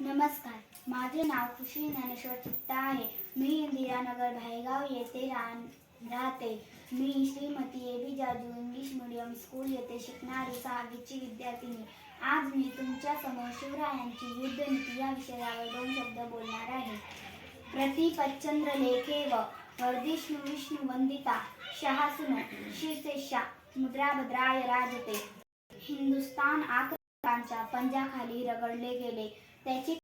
नमस्कार. माझे नाव खुशी ज्ञानेश्वर चित्ता आहे. मी इंदिरानगर भायगाव येथे राहते. मी Shrimati A B Jaju English medium school येथे शिकणारी सहावीची विद्यार्थिनी. आज मी तुमच्यासमोर शिवरायांची युद्धनीती या विषयावर दोन शब्द बोलणार आहे. प्रतिपच्चंद्र लेखे व वर्धिष्णू विष्णू वंदिता शहासुन शीर्षेषा मुद्राभद्राय राजते. हिंदुस्तान आक्रमकांच्या पंजाखाली रगडले गेले. त्याची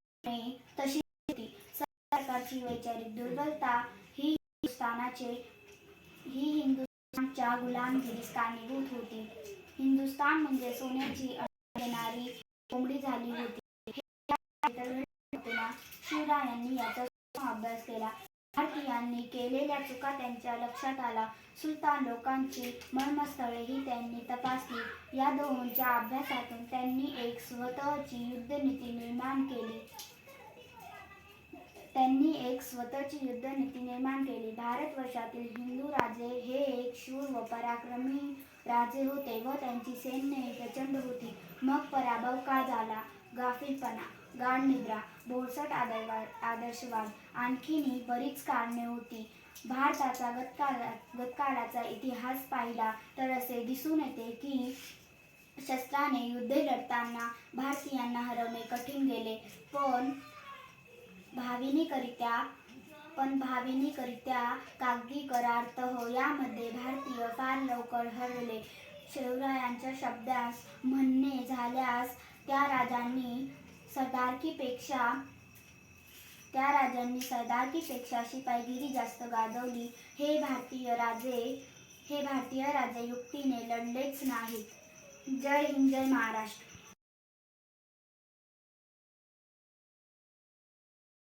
तशी होती. सरकारची वैचारिक दुर्बलता ही हिंदुस्थानाचे ही हिंदुस्थानच्या गुलामगिरीस कारणीभूत होती. हिंदुस्थान म्हणजे सोन्याची देणारी कोंबडी झाली होती. शिवरायांनी याचा अभ्यास केला. भारतीयांनी केलेल्या चुका त्यांच्या लक्षात आला सुलतान लोकांची मर्मस्थळेही त्यांनी तपासली. या दोहोंच्या अभ्यासातून त्यांनी एक स्वतःची युद्धनीती निर्माण केली. त्यांनी एक स्वतःची युद्धनीती निर्माण केली. भारतवर्षातील हिंदू राजे हे एक शूर व पराक्रमी राजे होते व त्यांची सैन्य प्रचंड होती. मग पराभव का झाला? गाफीलपणा. गाढनिद्रा भोळसट आदरवाद आदर्शवाद आणखीनही बरीच कारणे होती. भारताचा गतकाळा गतकाळाचा इतिहास पाहिला तर असे दिसून येते की शस्त्राने युद्ध लढताना भारतीयांना हरवणे कठीण गेले. पण भाविनीकरित्या पण भाविनीकरित्या कागदी करारतह हो यामध्ये भारतीय फार लवकर हरवले. शिवरायांच्या शब्दास म्हणणे झाल्यास त्या राजांनी सरदारकीपेक्षा त्या राजांनी सरदारकीपेक्षा शिपाईगिरी जास्त गाजवली हे भारतीय राजे हे भारतीय राजे युक्तीने लढलेच नाहीत. जय हिंद जय महाराष्ट्र.